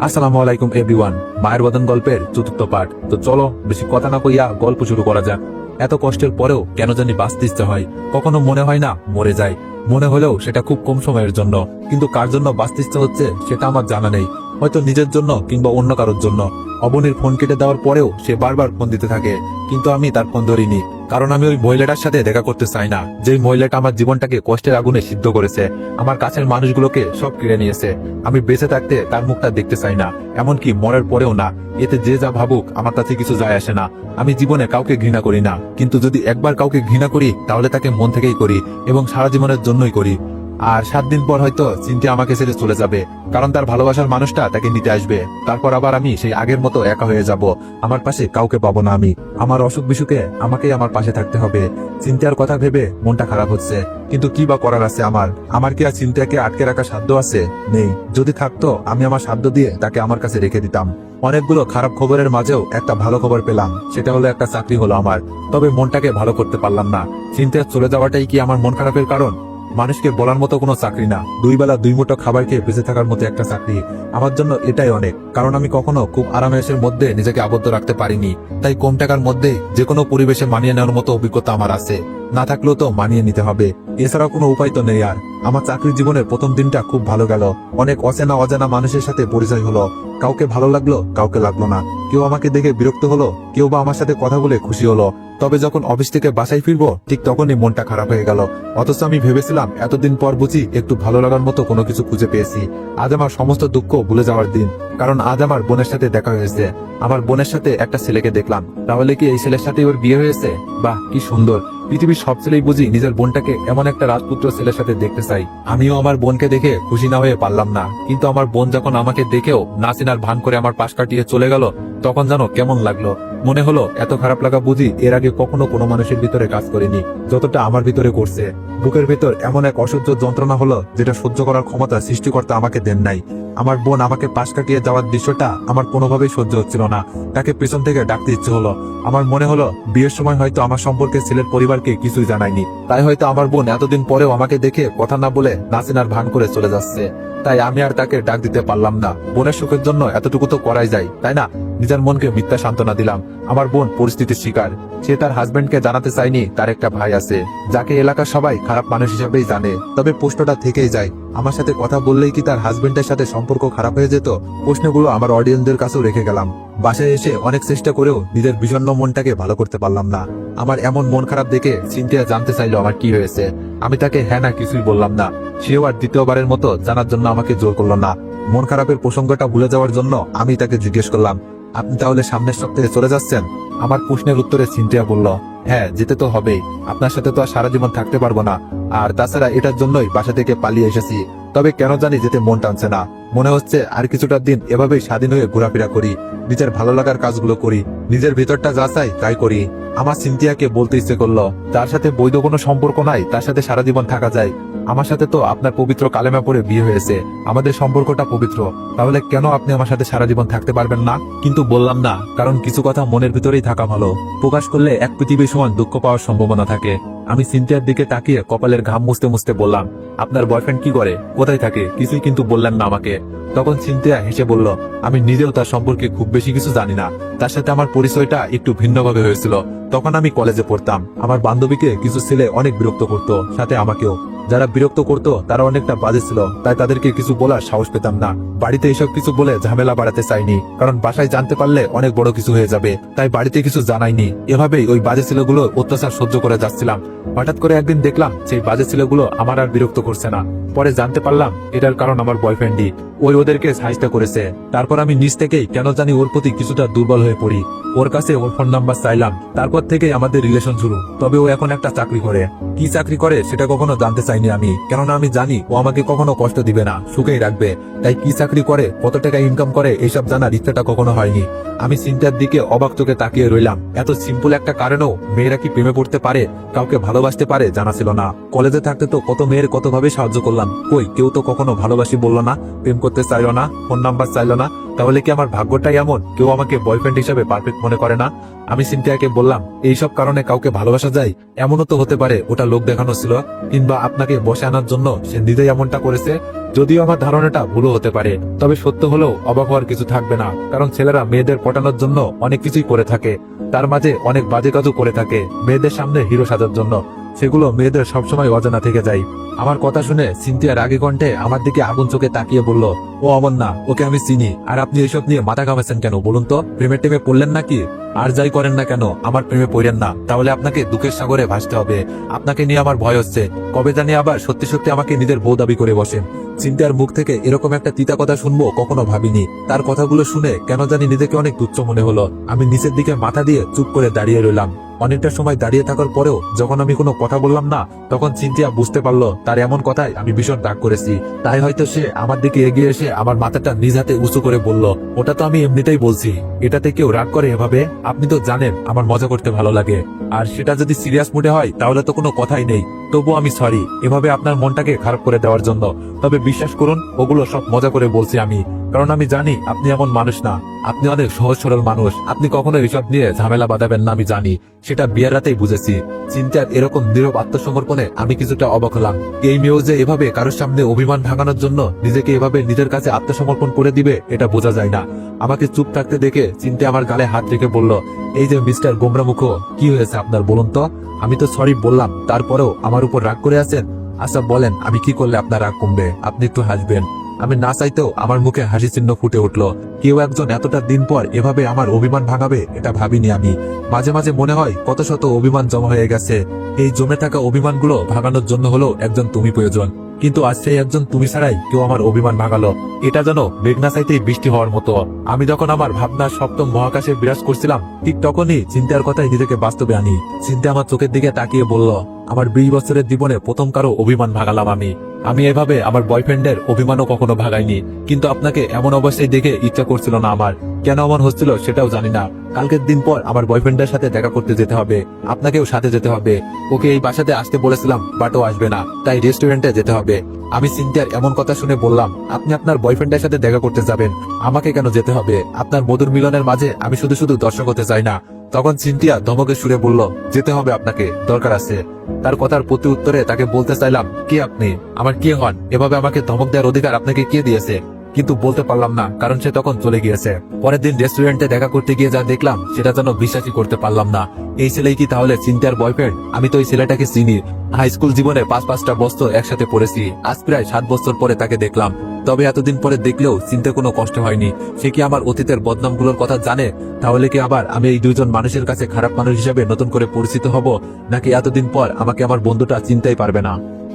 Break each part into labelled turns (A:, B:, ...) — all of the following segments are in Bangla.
A: আসসালামু আলাইকুম এভরিওয়ান মায়ের বদন গল্পের চতুর্থ পাঠ। তো চলো, বেশি কথা না কইয়া গল্প শুরু করা যাক। এত কষ্টের পরেও কেন জানি বাঁচতে ইচ্ছে হয়। কখনো মনে হয় না, মরে যায়। মনে হলেও সেটা খুব কম সময়ের জন্য। কিন্তু কার জন্য বাঁচতে ইচ্ছে হচ্ছে, সেটা আমার জানা নেই। হয়তো নিজের জন্য কিংবা অন্য কারোর জন্য। অবনীর ফোন কেটে দেওয়ার পরেও সে বারবার ফোন দিতে থাকে, কিন্তু আমি তার ফোন ধরিনি, কারণ আমি ওই মহিলাটার সাথে দেখা করতে চাই না যে মহিলাটা আমার জীবনটাকে কষ্টের আগুনে সিদ্ধ করেছে, আমার কাছের মানুষগুলোকে সব কেড়ে নিয়েছে, আমি বেঁচে থাকতে তার মুখটা দেখতে চাই না, এমনকি মরার পরেও না, এতে যে যা ভাবুক আমার কাছে কিছু যায় আসে না, আমি জীবনে কাউকে ঘৃণা করি না, কিন্তু যদি একবার কাউকে ঘৃণা করি, তাহলে তাকে মন থেকেই করি এবং সারা জীবনের জন্যই করি। আর সাত দিন পর হয়তো চিন্তা আমাকে ছেড়ে চলে যাবে, কারণ তার ভালোবাসার মানুষটা তাকে নিতে আসবে। তারপর আবার আমি সেই আগের মতো একা হয়ে যাব। আমার পাশে কাউকে পাবো না আমি। আমার অসুখ বিসুখে আমাকেই আমার পাশে থাকতে হবে। চিন্তার কথা ভেবে মনটা খারাপ হচ্ছে। কিন্তু কি বা করার আছে আমার? আমার কি আর চিন্তাকে আটকে রাখার সাধ্য আছে? নেই। যদি থাকতো, আমি আমার সাধ্য দিয়ে তাকে আমার কাছে রেখে দিতাম। অনেকগুলো খারাপ খবরের মাঝেও একটা ভালো খবর পেলাম। সেটা হলো একটা চাকরি হলো আমার। তবে মনটাকে ভালো করতে পারলাম না। চিন্তায় চলে যাওয়াটাই কি আমার মন খারাপের কারণ? মানুষকে বলার মতো কোনো চাকরি না। দুই বেলা দুই মুঠো খাবার খেয়ে বেঁচে থাকার মতো একটা চাকরি। আমার জন্য এটাই অনেক, কারণ আমি কখনো খুব আরামেশের মধ্যে নিজেকে আবদ্ধ রাখতে পারিনি। তাই কম টাকার মধ্যে যে কোনো পরিবেশে মানিয়ে নেওয়ার মতো অভিজ্ঞতা আমার আছে। না থাকলেও তো মানিয়ে নিতে হবে। এছাড়া কোনো উপায় তো নেই আর। আমার চাকরি জীবনের প্রথম দিনটা খুব ভালো গেল। অনেক অচেনা অজানা মানুষের সাথে পরিচয় হলো। কাউকে ভালো লাগল, কাউকে লাগল না। কেউ আমাকে দেখে বিরক্ত হলো, কেউ বা আমার সাথে কথা বলে খুশি হলো। তবে যখন অফিস থেকে বাসায় ফিরবো, ঠিক তখনই মনটা খারাপ হয়ে গেল। অথচ আমি ভেবেছিলাম, এতদিন পর বুঝি একটু ভালো লাগার মতো কোনো কিছু খুঁজে পেয়েছি। আজ আমার সমস্ত দুঃখ ভুলে যাওয়ার দিন। কারণ আজ আমার বোনের সাথে দেখা হয়েছে। আমার বোনের সাথে একটা ছেলেকে দেখলাম। তাহলে কি এই ছেলের সাথে ওর বিয়ে হয়েছে? বাহ, কি সুন্দর। পৃথিবীর সব ছেলেই বুঝি নিজের বোনটাকে এমন একটা রাজপুত্র ছেলের সাথে দেখতে চাই। আমিও আমার বোনকে দেখে খুশি না হয়ে পারলাম না। কিন্তু আমার বোন যখন আমাকে দেখেও নাসিনার ভান করে আমার পাশ কাটিয়ে চলে গেল তখন যেন কেমন লাগল। মনে হলো, এত খারাপ লাগা বুঝি এর আগে কখনো কোনো মানুষের ভিতরে কাজ করেনি, যতটা আমার ভিতরে করছে। বুকের ভিতর এমন এক অসহ্য যন্ত্রণা হলো যেটা সহ্য করার ক্ষমতা সৃষ্টিকর্তা আমাকে দেন নাই। আমার বোন আমাকে পাশ কাটিয়ে যাওয়ার দৃশ্যটা আমার কোনোভাবেই সহ্য হচ্ছিল না। তাকে পেছন থেকে ডাকতে ইচ্ছে হলো। আমার মনে হলো, বিয়ের সময় হয়তো আমার সম্পর্কে ছেলের পরিবারকে কিছুই জানায়নি। তাই হয়তো আমার বোন এতদিন পরেও আমাকে দেখে কথা না বলে নাসিনার ভান করে চলে যাচ্ছে। তাই আমি আর তাকে ডাক দিতে পারলাম না। বোনের সুখের জন্য এতটুকু তো করাই যায়, তাই না? নিজের মনকে মিথ্যা সান্ত্বনা দিলাম। আমার বোন পরিস্থিতির শিকার। সে তার হাজবেন্ডকে জানাতে চায়নি, তার একটা ভাই আছে, যাকে এলাকার সবাই খারাপ মানুষ হিসেবেই জানে। তবে প্রশ্নটা থেকেই যায়, আমার সাথে কথা বললেই কি তার হাজবেন্ডের সাথে সম্পর্ক খারাপ হয়ে যেত? প্রশ্নগুলো আমার অডিয়েন্সদের কাছেও রেখে গেলাম। বাসায় এসে অনেক চেষ্টা করেও নিজের বিষণ্ণ মনটাকে ভালো করতে পারলাম না। আমার এমন মন খারাপ দেখে চিন্তিয়া জানতে চাইলো আমার কি হয়েছে। আমি তাকে হ্যাঁ না কিছুই বললাম না। সেও আর দ্বিতীয়বারের মতো জানার জন্য আমাকে জোর করল না। মন খারাপের প্রসঙ্গটা ভুলে যাওয়ার জন্য আমি তাকে জিজ্ঞেস করলাম আপনি তাহলে সামনের সপ্তাহে চলে যাচ্ছেন? আমার প্রশ্নের উত্তরে সিনথিয়া বলল হ্যাঁ যেতে তো হবে আপনার সাথে তো আর সারা জীবন থাকতে পারব না। আর তাছাড়া এটার জন্যই বাসা থেকে পালিয়ে এসেছি। তবে কেন জানি যেতে মন টানছে না। মনে হচ্ছে আর কিছুটা দিন এভাবেই স্বাধীন হয়ে ঘোরাফেরা করি, নিজের ভালো লাগার কাজগুলো করি, নিজের ভিতরটা যা চাই তাই করি। আমার সিনথিয়াকে বলতে ইচ্ছে করল, তার সাথে বৈধ কোনো সম্পর্ক নাই, তার সাথে সারা জীবন থাকা যায়। আমার সাথে তো আপনার পবিত্র কালেমা পরে বিয়ে হয়েছে, আমাদের সম্পর্কটা পবিত্র। তাহলে কেন আপনি আমার সাথে সারা জীবন থাকতে পারবেন না? কিন্তু বললাম না, কারণ কিছু কথা মনের ভিতরেই থাকা ভালো। প্রকাশ করলে এক পৃথিবীর সমান দুঃখ পাওয়ার সম্ভাবনা থাকে। আমি সিনথিয়ার দিকে তাকিয়ে কপালের ঘাম মুছতে মুছতে বললাম, আপনার বয়ফ্রেন্ড কি করে? কোথায় থাকে? কিছুই কিন্তু বললেন না আমাকে। তখন সিনথিয়া হেসে বলল, আমি নিজেও তার সম্পর্কে খুব বেশি কিছু জানি না। তার সাথে আমার পরিচয়টা একটু ভিন্নভাবে হয়েছিল। তখন আমি কলেজে পড়তাম। আমার বান্ধবীকে কিছু ছেলে অনেক বিরক্ত করত, সাথে আমাকেও। যারা বিরক্ত করতো, তারা অনেকটা বাজে ছিল, তাই তাদেরকে কিছু বলার সাহস পেতাম না। বাড়িতে এসব কিছু বলে ঝামেলা বাড়াতে চাইনি, কারণ বাসায় জানতে পারলে অনেক বড় কিছু হয়ে যাবে, তাই বাড়িতে কিছু জানাইনি। এভাবেই ওই বাজে ছেলেগুলো অত্যাচার সহ্য করে যাচ্ছিলাম। হঠাৎ করে একদিন দেখলাম সেই বাজে ছেলেগুলো আমার আর বিরক্ত করছে না। পরে জানতে পারলাম এটার কারণ আমার বয়ফ্রেন্ডই। ওই ওদেরকে সাহায্য করেছে। তারপর আমি নিজ থেকেই কেন জানি ওর প্রতি কিছুটা দুর্বল হয়ে পড়ি। ওর কাছে ওর ফোন নাম্বার চাইলাম, তারপর থেকেই আমাদের রিলেশন শুরু। তবে ও এখন একটা চাকরি করে। কি চাকরি করে সেটা কখনো জানতে চাইনি আমি। কেননা আমি জানি ও আমাকে কখনো কষ্ট দিবে না, সুখেই রাখবে। তাই কি চাকরি করে, কত টাকা ইনকাম করে, এইসব জানার ইচ্ছাটা কখনো হয়নি। আমি চিন্তার দিকে অবাক তাকিয়ে রইলাম। এত সিম্পল একটা কারণেও মেয়েরা কি প্রেমে পড়তে পারে, কাউকে ভালোবাসতে পারে জানা ছিল না। কলেজে থাকতে তো কত মেয়ের কত ভাবে সাহায্য করলাম। কই, কেউ তো কখনো ভালোবাসি বলল না, প্রেম করতে চাইলো না, ফোন নাম্বার চাইলো না। তাহলে কি আমার ভাগ্যটাই এমন? কেউ আমাকে বয়ফ্রেন্ড হিসেবে পারফেক্ট মনে করে না? আমি সিনথিয়াকে বললাম, এইসব কারণে কাউকে ভালোবাসা যায়? এমনও তো হতে পারে, ওটা লোক দেখানো ছিল, কিংবা আপনাকে বসে আনার জন্য সে নিজেই এমনটা করেছে? যদিও আমার ধারণাটা ভুলও হতে পারে, তবে সত্য হলেও অবাক হওয়ার কিছু থাকবে না, কারণ ছেলেরা মেয়েদের পটানোর জন্য অনেক কিছুই করে থাকে। তার মাঝে অনেক বাজে কাজও করে থাকে, মেয়েদের সামনে হিরো সাজার জন্য। সেগুলো মেয়েদের সবসময় অজানা থেকে যায়। আমার কথা শুনে সিনথিয়া রাগে কণ্ঠে আমার দিকে আগুন চোখে তাকিয়ে বলল, ও অমন না ওকে আমি চিনি। আর আপনি এসব নিয়ে মাথা ঘামাচ্ছেন কেন বলুন তো? প্রেমের টেমে পড়লেন নাকি? আর যাই করেন না কেন, আমার প্রেমে পড়েন না। তাহলে আপনাকে দুঃখের সাগরে ভাসতে হবে। আপনাকে নিয়ে আমার ভয় হচ্ছে। কবে জানি আবার সত্যি সত্যি আমাকে নিজের বউ দাবি করে বসেন। চিন্তার মুখ থেকে এরকম একটা তিতা কথা শুনব কখনো ভাবিনি। তার কথাগুলো শুনে কেন জানি নিজেকে অনেক তুচ্ছ মনে হলো। আমি নিচের দিকে মাথা দিয়ে চুপ করে দাঁড়িয়ে রইলাম। অনেকটা সময় দাঁড়িয়ে থাকার পরেও যখন আমি কোনো কথা বললাম না, তখন চিন্তিয়া বুঝতে পারল তার এমন কথায় আমি ভীষণ রাগ করেছি। তাই হয়তো সে আমার দিকে এগিয়ে এসে আমার মাথাটা নিজ হাতে উঁচু করে বলল, ওটা তো আমি এমনিতেই বলছি। এটাতে কেউ রাগ করে এভাবে? আপনি তো জানেন আমার মজা করতে ভালো লাগে। আর সেটা যদি সিরিয়াস মুডে হয়, তাহলে তো কোনো কথাই নেই। তবু আমি সরি এভাবে আপনার মনটাকে খারাপ করে দেওয়ার জন্য। তবে বিশ্বাস করুন, ওগুলো সব মজা করে বলছি আমি। কারণ আমি জানি আপনি এমন মানুষ না। আপনি অনেক সহজ সরল মানুষ। আপনি কখনো এসব নিয়ে ঝামেলা বাঁধাবেন না, আমি জানি। সেটা বিয়ের রাতেই বুঝেছি। চিন্তার এরকম নীরব আত্মসমর্পণে আমি কিছুটা অবাক হলাম। এই মেয়েও যে এভাবে কারোর সামনে অভিমান ভাঙানোর জন্য নিজেকে এভাবে নিজের কাছে আত্মসমর্পণ করে দিবে, এটা বোঝা যায় না। আমাকে চুপ থাকতে দেখে চিন্তা আমার গালে হাত রেখে বলল, এই যে মিস্টার গোমরা মুখো কি হয়েছে আপনার? বলুন তো। আমি তো সরি বললাম, তারপরেও আমার উপর রাগ করে আছেন। আচ্ছা বলেন, আমি কি করলে আপনার রাগ কমবে? আপনি একটু হাসবেন। আমি না চাইতেও আমার মুখে হাসি চিহ্ন ফুটে উঠল। কেউ একজন এতটা দিন পর এভাবে আমার অভিমান ভাঙাবে, এটা ভাবিনি আমি। মাঝে মাঝে মনে হয় কত শত অভিমান জমা হয়ে গেছে। এই জমে থাকা অভিমানগুলো ভাঙানোর জন্য হলো একজন তুমি প্রয়োজন। কিন্তু আজ সেই একজন তুমি ছাড়াই কেউ আমার অভিমান ভাঙালো। এটা যেন মেঘনা চাইতেই বৃষ্টি হওয়ার মতো। আমি যখন আমার ভাবনার সপ্তম মহাকাশে বিরাজ করছিলাম, ঠিক তখনই চিন্তার কথাই নিজেকে বাস্তবে আনি। চিন্তা আমার চোখের দিকে তাকিয়ে বলল, আমার বিশ বছরের জীবনে প্রথম কারও অভিমান ভাগালাম আমি। আমি এভাবে আমার বয়ফ্রেন্ডের অভিমানও কখনো ভাগাইনি কিন্তু আপনাকে এমন অবস্থায় দেখে ইচ্ছা করছিল না আমার। কেন এমন হচ্ছিল সেটাও জানি না। কালকের দিন পর আমার বয়ফ্রেন্ডের সাথে দেখা করতে যেতে হবে। আপনাকেও সাথে যেতে হবে। ওকে এই বাসাতে আসতে বলেছিলাম বাট ও আসবে না। তাই রেস্টুরেন্টে যেতে হবে। আমি সিনথিয়ার এমন কথা শুনে বললাম, আপনি আপনার বয়ফ্রেন্ডের সাথে দেখা করতে যাবেন। আমাকে কেন যেতে হবে? আপনার মধুর মিলনের মাঝে আমি শুধু শুধু দর্শক হতে চাই না। তখন সিনটিয়া ধমকে সুরে বলল, যেতে হবে আপনাকে, দরকার আছে। তার কথার প্রতি উত্তরে তাকে বলতে চাইলাম, কে আপনি? আমার কে হন? এভাবে আমাকে ধমক দেওয়ার অধিকার আপনাকে কে দিয়েছে? কিন্তু বলতে পারলাম না, কারণ সে তখন চলে গিয়েছে। পরের দিন রেস্টুরেন্টে দেখা করতে গিয়ে যা দেখলাম, সেটা যেন বিশ্বাসই করতে পারলাম না। এই ছেলেই কি তাহলে চিন্তার বয়ফ্রেন্ড আমি তো এই ছেলেটাকে চিনি। হাই স্কুল জীবনে পাঁচ পাঁচটা বছর একসাথে পড়েছি। আজ প্রায় সাত বছর পরে তাকে দেখলাম। তবে এতদিন পরে দেখলেও চিনতে কোনো কষ্ট হয়নি। সে কি আমার অতীতের বদনামগুলোর কথা জানে? তাহলে কি আবার আমি এই দুইজন মানুষের কাছে খারাপ মানুষ হিসেবে নতুন করে পরিচিত হব? নাকি এতদিন পর আমাকে আমার বন্ধুটা চিনতেই পারবে না?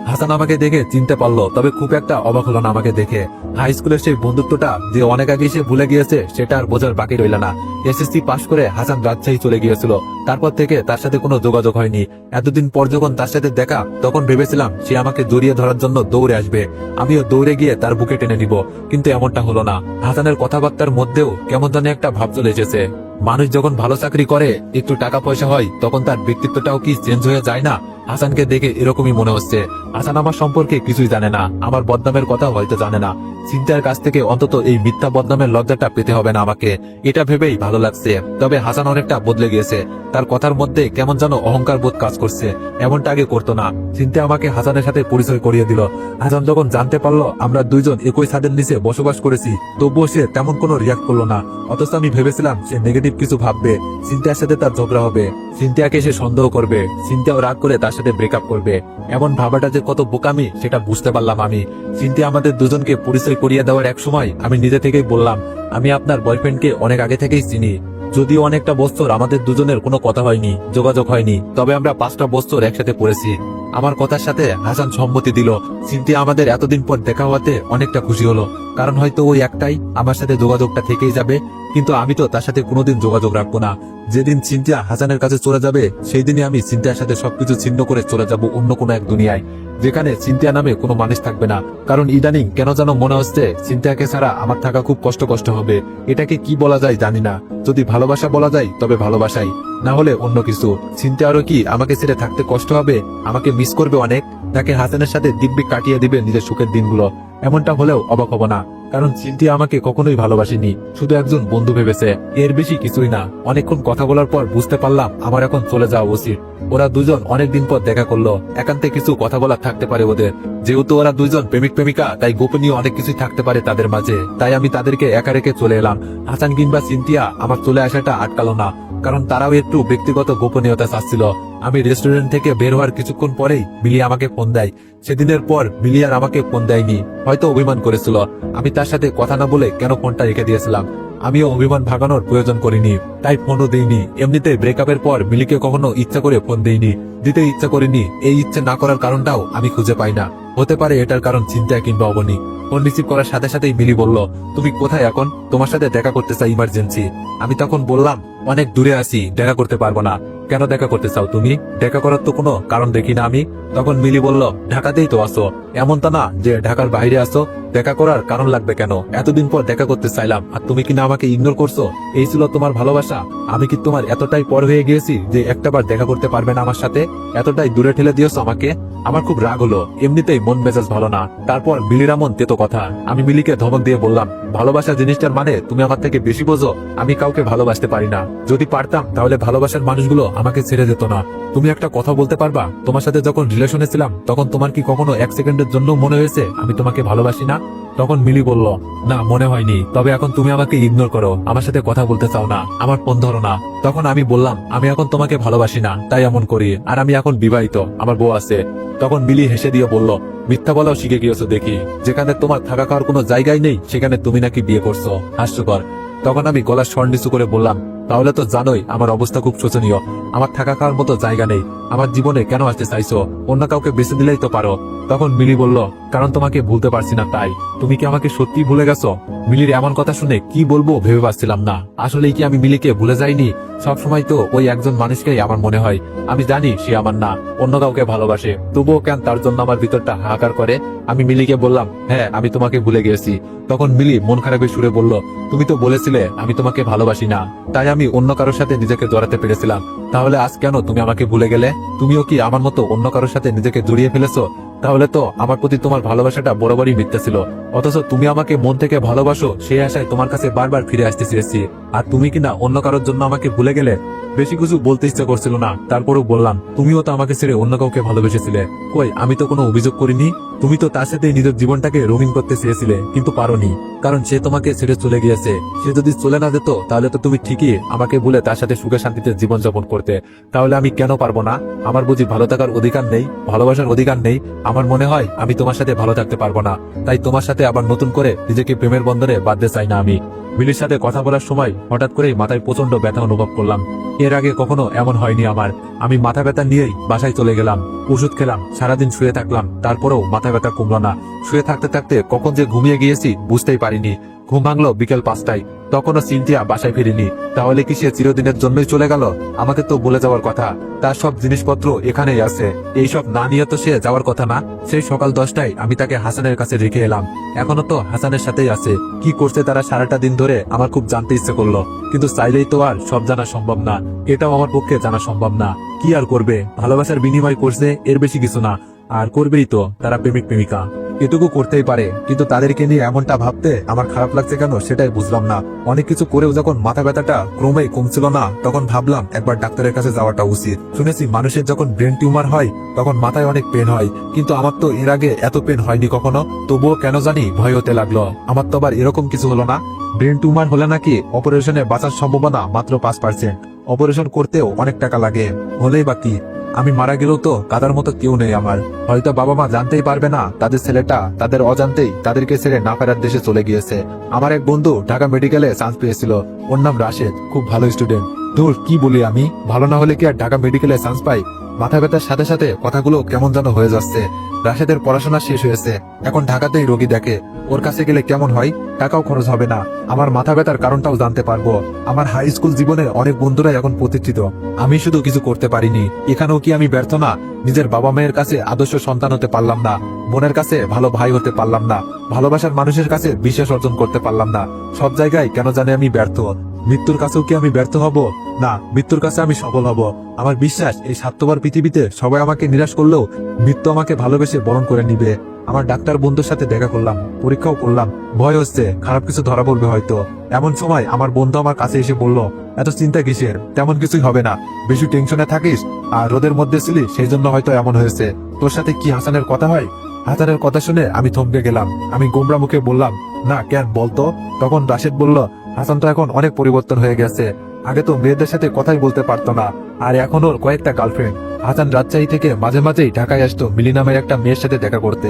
A: হাসান আমাকে দেখে চিনতে পারল, তবে খুব একটা অবাক হলো না আমাকে দেখে। হাই স্কুলের সেই বন্ধুত্বটা যে অনেক আগে সে ভুলে গিয়েছে, সেটা আর বোঝার বাকি রইল না। এসএসসি পাশ করে হাসান রাজশাহী চলে গিয়েছিল। তারপর থেকে তার সাথে কোনো যোগাযোগ হয়নি। এতদিন পর যখন তার সাথে দেখা, তখন ভেবেছিলাম সে আমাকে জড়িয়ে ধরার জন্য দৌড়ে আসবে। আমিও দৌড়ে গিয়ে তার বুকে টেনে নিব, কিন্তু এমনটা হলো না। হাসানের কথাবার্তার মধ্যেও কেমন জানি একটা ভাব চলে এসেছে। মানুষ যখন ভালো চাকরি করে, একটু টাকা পয়সা হয়, তখন তার ব্যক্তিত্বটাও কি চেঞ্জ হয়ে যায় না? হাসানকে দেখে এরকমই মনে হচ্ছে। হাসান আমার সম্পর্কে কিছুই জানে না। আমার বদনামের কথা হয়তো জানে না। চিন্তার কাছ থেকে অন্তত এই মিথ্যা বদনামের লজ্জাটা পেতে হবে না আমাকে। এটা ভেবেই ভালো লাগছে। তবে হাসান অনেকটা বদলে গিয়েছে। তার কথার মধ্যে কেমন যেন অহংকার বোধ কাজ করছে। এমনটা আগে করতো না। চিন্তা আমাকে হাসানের সাথে পরিচয় করিয়ে দিল। হাসান যখন জানতে পারল, আমরা দুইজন একই ছাদের নিচে বসবাস করেছি, তবুও সে তেমন কোনো রিয়াক্ট করল না। অথচ আমি ভেবেছিলাম সে নেগেটিভ কিছু ভাববে। চিন্তার সাথে তার ঝগড়া হবে। চিন্তাকে সে সন্দেহ করবে। চিন্তাও রাগ করে তার সাথে ব্রেকআপ করবে। এমন ভাবাটা যে কত বোকামি, সেটা বুঝতে পারলাম আমি। চিন্তা আমাদের দুজনকে পরিচয় করিয়ে দেওয়ার এক সময় আমি নিজে থেকেই বললাম, আমি আপনার বয়ফ্রেন্ডকে অনেক আগে থেকেই চিনি। যদিও অনেকটা বছর আমাদের দুজনের কোনো কথা হয়নি, যোগাযোগ হয়নি, তবে আমরা পাঁচটা বছর একসাথে পড়েছি। আমার কথার সাথে হাসান সম্মতি দিল। চিন্তি আমাদের এতদিন পর দেখা হওয়াতে অনেকটা খুশি হলো। কারণ হয়তো ওই একটাই আমার সাথে যোগাযোগটা থেকেই যাবে, কিন্তু আমি তো তার সাথে কোনোদিন যোগাযোগ রাখব না। যেদিন চিন্তা হাসানের কাছে চলে যাবে সেই দিনই আমি চিন্তার সাথে সবকিছু ছিন্ন করে চলে যাব অন্য কোনো এক দুনিয়ায়, যেখানে চিন্তা নামে কোনো মানুষ থাকবে না। কারণ ইদানিং কেন যেন মনে হচ্ছে চিন্তাকে ছাড়া আমার থাকা খুব কষ্ট কষ্ট হবে। এটাকে কি বলা যায় জানি না। যদি ভালোবাসা বলা যায়, তবে ভালোবাসাই। না হলে অন্য কিছু। চিন্তা আরও কি আমাকে ছেড়ে থাকতে কষ্ট হবে? আমাকে মিস করবে অনেক? তাকে হাসানের সাথে দিব্যি কাটিয়ে দিবে নিজের সুখের দিনগুলো। এমনটা হলেও অবাক হব না, কারণ চিন্তি আমাকে কখনোই ভালোবাসেনি, শুধু একজন বন্ধু ভেবেছে, এর বেশি কিছুই না। অনেকক্ষণ কথা বলার পর বুঝতে পারলাম, আমার এখন চলে যাওয়া উচিত। ওরা দুজন অনেকদিন পর দেখা করল, একান্তে কিছু কথা বলার থাকতে পারে ওদের। যেহেতু ওরা দুজন প্রেমিক প্রেমিকা, তাই গোপনীয় অনেক কিছুই থাকতে পারে তাদের মাঝে। তাই আমি তাদেরকে একা রেখে চলে এলাম। হাসান কিংবা চিন্তিয়া আমার চলে আসাটা আটকালো না, কারণ তারাও একটু ব্যক্তিগত গোপনীয়তা চাচ্ছিল। আমি রেস্টুরেন্ট থেকে বের হওয়ার কিছুক্ষণ পরেই মিলিয়া আমাকে ফোন দেয়। সেদিনের পর মিলিয়ার আমাকে ফোন দেয়নি। হয়তো অভিমান করেছিল। আমি তার সাথে কথা না বলে কেন ফোনটা রেখে দিয়েছিলাম? আমিও অভিমান ভাগানোর প্রয়োজন করিনি। তাই ফোনও দেইনি। এমনিতে ব্রেকআপের পর মিলিকে কখনো ইচ্ছা করে ফোন দেইনি। দিতে ইচ্ছা করিনি। এই ইচ্ছে না করার কারণটাও আমি খুঁজে পাই না। হতে পারে এটার কারণ চিন্তা কিংবা অবনি। ফোন রিসিভ করার সাথে সাথেই মিলি বলল, তুমি কোথায় এখন? তোমার সাথে দেখা করতে চাই ইমার্জেন্সি আমি তখন বললাম, অনেক দূরে আছি, দেখা করতে পারব না। কেন দেখা করতে চাও তুমি? দেখা করার তো কোনো কারণ দেখি না আমি। তখন মিলি বলল, ঢাকাতেই তো আসো এমনটা না যে ঢাকার বাইরে আসো দেখা করার কারণ লাগবে কেন? এতদিন পর দেখা করতে চাইলাম, আর তুমি কি না আমাকে ইগনোর করছ? এই ছিল তোমার ভালোবাসা। আমি কি তোমার এতটাই পর হয়ে গিয়েছি যে একটাবার দেখা করতে পারবে না আমার সাথে? এতটাই দূরে ঠেলে দিয়েছ আমাকে? আমার খুব রাগ হলো। এমনিতেই মন মেজাজ ভালো না। তারপর মিলির তেতো কথা। আমি মিলিকে ধমক দিয়ে বললাম, ভালোবাসা জিনিসটার মানে তুমি আমার থেকে বেশি বোঝো। আমি কাউকে ভালোবাসতে পারি না। যদি পারতাম, তাহলে ভালোবাসার মানুষগুলো আমাকে ছেড়ে যেত না। তুমি একটা কথা বলতে পারবা? তোমার সাথে যখন রিলেশনে ছিলাম, তখন তোমার কি কখনো এক সেকেন্ডের জন্য মনে হয়েছে, আমি তোমাকে ভালোবাসি না? তখন মিলি বলল, না, মনে হয়নি। তবে এখন তুমি আমাকে ইগনোর করো। আমার সাথে কথা বলতে চাও না। আমার ফোন ধরো না। তখন আমি বললাম, আমি এখন তোমাকে ভালোবাসি না, তাই এমন করি। আর আমি এখন বিবাহিত, আমার বউ আছে। তখন মিলি হেসে দিয়ে বলল, মিথ্যা বলাও শিখে গিয়েছো দেখি। যেখানে তোমার থাকা খাওয়ার কোনো জায়গায় নেই, সেখানে তুমি নাকি বিয়ে করছ। হাস্যকর। তখন আমি গলার স্বর নিচু করে বললাম তাহলে তো জানোই, আমার অবস্থা খুব শোচনীয়। আমার থাকা খাওয়ার মতো জায়গা নেই। আমার জীবনে কেন আসতে চাইছো? অন্য কাউকে বেছে দিলেই তো পারো। তখন মিলি বলল, কারণ তোমাকে ভুলতে পারছি না তাই। তুমি কি আমাকে সত্যি ভুলে গেছো? মিলির এমন কথা শুনে কি বলব ভেবে পাচ্ছিলাম না। আসলেই কি আমি মিলিকে ভুলে যাইনি? সবসময় তো ওই একজন মানুষকেই আমার মনে হয়। আমি জানি সে আমার না, অন্য কাউকে ভালোবাসে। তবুও কেন তার জন্য আমার ভিতরটা হাহাকার করে? আমি মিলিকে বললাম হ্যাঁ আমি তোমাকে ভুলে গেছি। তখন মিলি মন খারাপের সুরে বলল, তুমি তো বলেছিলে, আমি তোমাকে ভালোবাসি না। তাই আমি অন্য কারোর সাথে নিজেকে জড়াতে পেরেছিলাম। তাহলে আজ কেন তুমি আমাকে ভুলে গেলে? তুমিও কি আমার মতো অন্য কারোর সাথে নিজেকে জড়িয়ে ফেলেছো? তাহলে তো আমার প্রতি তোমার ভালোবাসাটা বরাবরই মিথ্যা ছিল। অথচ তুমি আমাকে মন থেকে ভালোবাসো, সেই আশায় তোমার কাছে বারবার ফিরে আসতে চেয়েছি। আর তুমি কিনা অন্য কারোর জন্য আমাকে ভুলে গেলে? বেশি কিছু বলতে ইচ্ছা করছিল না। তারপরেও বললাম, তুমিও তো আমাকে ছেড়ে অন্য কাউকে ভালোবেসেছিলে। কই, আমি তো কোনো অভিযোগ করিনি? তুমি তো তার সাথে নিজের জীবনটাকে রঙিন করতে চেয়েছিলে, কিন্তু পারোনি। কারণ সে তোমাকে ছেড়ে চলে গিয়েছে। সে যদি চলে না যেত, তাহলে তো তুমি ঠিকই আমাকে বলে তার সাথে সুখে শান্তিতে জীবনযাপন করতে। তাহলে আমি কেন পারব না? আমার বুঝি ভালো থাকার অধিকার নেই, ভালোবাসার অধিকার নেই। আমার মনে হয়, আমি তোমার সাথে ভালো থাকতে পারব না। তাই তোমার সাথে আবার নতুন করে নিজেকে প্রেমের বন্ধনে বাঁধতে চাই না আমি। মিলির সাথে কথা বলার সময় হঠাৎ করেই মাথায় প্রচণ্ড ব্যথা অনুভব করলাম। এর আগে কখনো এমন হয়নি আমার। আমি মাথা ব্যথা নিয়েই বাসায় চলে গেলাম। ওষুধ খেলাম, সারাদিন শুয়ে থাকলাম। তারপরেও মাথা ব্যথা কমল না। শুয়ে থাকতে থাকতে কখন যে ঘুমিয়ে গিয়েছি বুঝতেই পারিনি। ঘুম ভাঙলো বিকেল পাঁচটায়। তখনও সিনথিয়া বাসায় ফিরিনি। তাহলে কি সে চিরদিনের জন্যই চলে গেল? আমাকে তো বলে যাওয়ার কথা। তার সব জিনিসপত্র এখানেই আছে। এইসব না নিয়ে তো সে যাওয়ার কথা না। সেই সকাল দশটায় আমি তাকে হাসানের কাছে রেখে এলাম। এখনও তো হাসানের সাথেই আছে। কি করছে তারা সারাটা দিন ধরে আমার খুব জানতে ইচ্ছে করল। কিন্তু চাইলেই তো আর সব জানা সম্ভব না। এটাও আমার পক্ষে জানা সম্ভব না। কি আর করবে? ভালোবাসার বিনিময় করছে এর বেশি কিছু না। আর করবেই তো তারা প্রেমিক প্রেমিকা এটুকু করতেই পারে, কিন্তু তাদেরকে নিয়ে এমনটা ভাবতে আমার খারাপ লাগছে কেন সেটাই বুঝলাম না। অনেক কিছু করেও যখন মাথা ব্যথাটা ক্রমেই কমছিল না, তখন ভাবলাম একবার ডাক্তারের কাছে যাওয়াটা উচিত। শুনেছি মানুষের যখন ব্রেন টিউমার হয়, তখন মাথায় অনেক পেন হয়, কিন্তু আমার তো এর আগে এত পেন হয়নি কখনো, তবুও কেন জানি ভয় হতে লাগল। আমার তো আবার এরকম কিছু হলো না। ব্রেন টিউমার হলে নাকি অপারেশনে বাঁচার সম্ভাবনা মাত্র পাঁচ পার্সেন্ট অপারেশন করতেও অনেক টাকা লাগে, হলেই বা কি? আমি মারা গেলেও তো কাদার মতো কেউ নেই আমার। হয়তো বাবা মা জানতেই পারবে না, তাদের ছেলেটা তাদের অজান্তেই তাদেরকে ছেড়ে না ফেরার দেশে চলে গিয়েছে। আমার এক বন্ধু ঢাকা মেডিকেলে চান্স পেয়েছিল। ওর নাম রাশেদ, খুব ভালো স্টুডেন্ট দূর, কি বলি আমি? ভালো না হলে কি আর ঢাকা মেডিকেলে চান্স পাই? মাথা ব্যথার সাথে সাথে কথাগুলো কেমন যেন হয়ে যাচ্ছে। রাশেদের পড়াশোনা শেষ হয়েছে। এখন ঢাকাতেই রোগী দেখে। ওর কাছে গেলে কেমন হয়? টাকাও খরচ হবে না। আমার মাথা ব্যথার কারণটাও জানতে পারব। আমার হাই স্কুল জীবনে অনেক বন্ধুরা এখন প্রতিষ্ঠিত। আমি শুধু কিছু করতে পারিনি। এখানেও কি আমি ব্যর্থ না? নিজের বাবা মায়ের কাছে আদর্শ সন্তান হতে পারলাম না। বোনের কাছে ভালো ভাই হতে পারলাম না। ভালোবাসার মানুষের কাছে বিশ্বাস অর্জন করতে পারলাম না। সব জায়গায় কেন জানে আমি ব্যর্থ। মৃত্যুর কাছেও কি আমি ব্যর্থ হব? না, মৃত্যুর কাছে আমি সফল হব। আমার বিশ্বাস, এই স্বার্থপর পৃথিবীতে সবাই আমাকে নিরাশ করলেও মৃত্যু আমাকে ভালোবেসে বরণ করে নিবে। আমার ডাক্তার বন্ধুর সাথে দেখা করলাম, পরীক্ষাও করলাম। ভয় হচ্ছে, খারাপ কিছু ধরা পড়বে হয়তো। এমন সময় আমার বন্ধু আমার কাছে এসে বলল, এত চিন্তা কিসের? তেমন কিছুই হবে না। বেশি টেনশনে থাকিস আর রোদের মধ্যে ছিলি সেই জন্য হয়তো এমন হয়েছে। তোর সাথে কি হাসানের কথা হয়? হাসানের কথা শুনে আমি থমকে গেলাম। আমি গোমরা মুখে বললাম, না, কেন বলতো? তখন রাশেদ বলল হাসান তো এখন অনেক পরিবর্তন হয়ে গেছে। আগে তো মেয়েদের সাথে কথাই বলতে পারতো না, আর এখন ওর কয়েকটা গার্লফ্রেন্ড হাসান রাজশাহী থেকে মাঝে মাঝেই ঢাকায় আসতো মিলি নামের একটা মেয়ের সাথে দেখা করতে।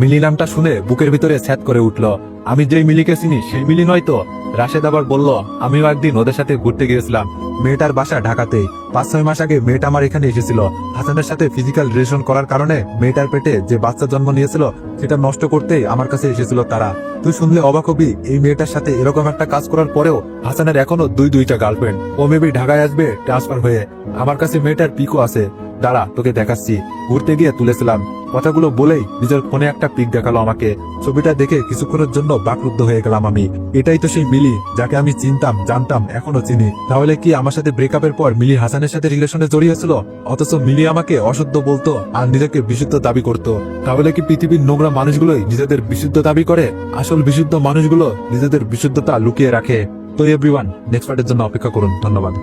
A: মিলি নামটা শুনে বুকের ভিতরে স্যাত করে উঠল। আমি যেই মিলিকে চিনি, সেই মিলি নয় তো? রাশেদ আবার বলল, আমিও একদিন ওদের সাথে ঘুরতে গিয়েছিলাম। মেয়েটার বাসা ঢাকাতেই। পাঁচ ছয় মাস আগে মেয়েটা আমার এখানে এসেছিল। হাসানের সাথে ফিজিক্যাল রিলেশন করার কারণে মেয়েটার পেটে যে বাচ্চা জন্ম নিয়েছিল, সেটা নষ্ট করতেই আমার কাছে এসেছিল তারা। তুই শুনলে অবাক হবি, এই মেয়েটার সাথে এরকম একটা কাজ করার পরেও হাসানের এখনও দুই দুইটা গার্লফ্রেন্ড ও মেবি ঢাকায় আসবে ট্রান্সফার হয়ে। আমার কাছে মেয়েটার পিকও আছে। দাঁড়া, তোকে দেখাচ্ছি। ঘুরতে গিয়ে তুলেছিলাম। কথাগুলো বলেই নিজের ফোনে একটা পিক দেখাল আমাকে। ছবিটা দেখে কিছুক্ষণের জন্য বাকরুদ্ধ হয়ে গেলাম আমি। এটাই তো সেই মিলি, যাকে আমি চিনতাম, জানতাম, এখনও চিনি। তাহলে কি আমার সাথে ব্রেকআপের পর মিলি হাসানের সাথে রিলেশনে জড়িয়েছিল? অথচ মিলি আমাকে অশুদ্ধ বলতো আর নিজেকে বিশুদ্ধ দাবি করত। তাহলে কি পৃথিবীর নোংরা মানুষগুলোই নিজেদের বিশুদ্ধ দাবি করে? আসল বিশুদ্ধ মানুষগুলো নিজেদের বিশুদ্ধতা লুকিয়ে রাখে। তো এভরিওয়ান নেক্সট পার্টের জন্য অপেক্ষা করুন। ধন্যবাদ।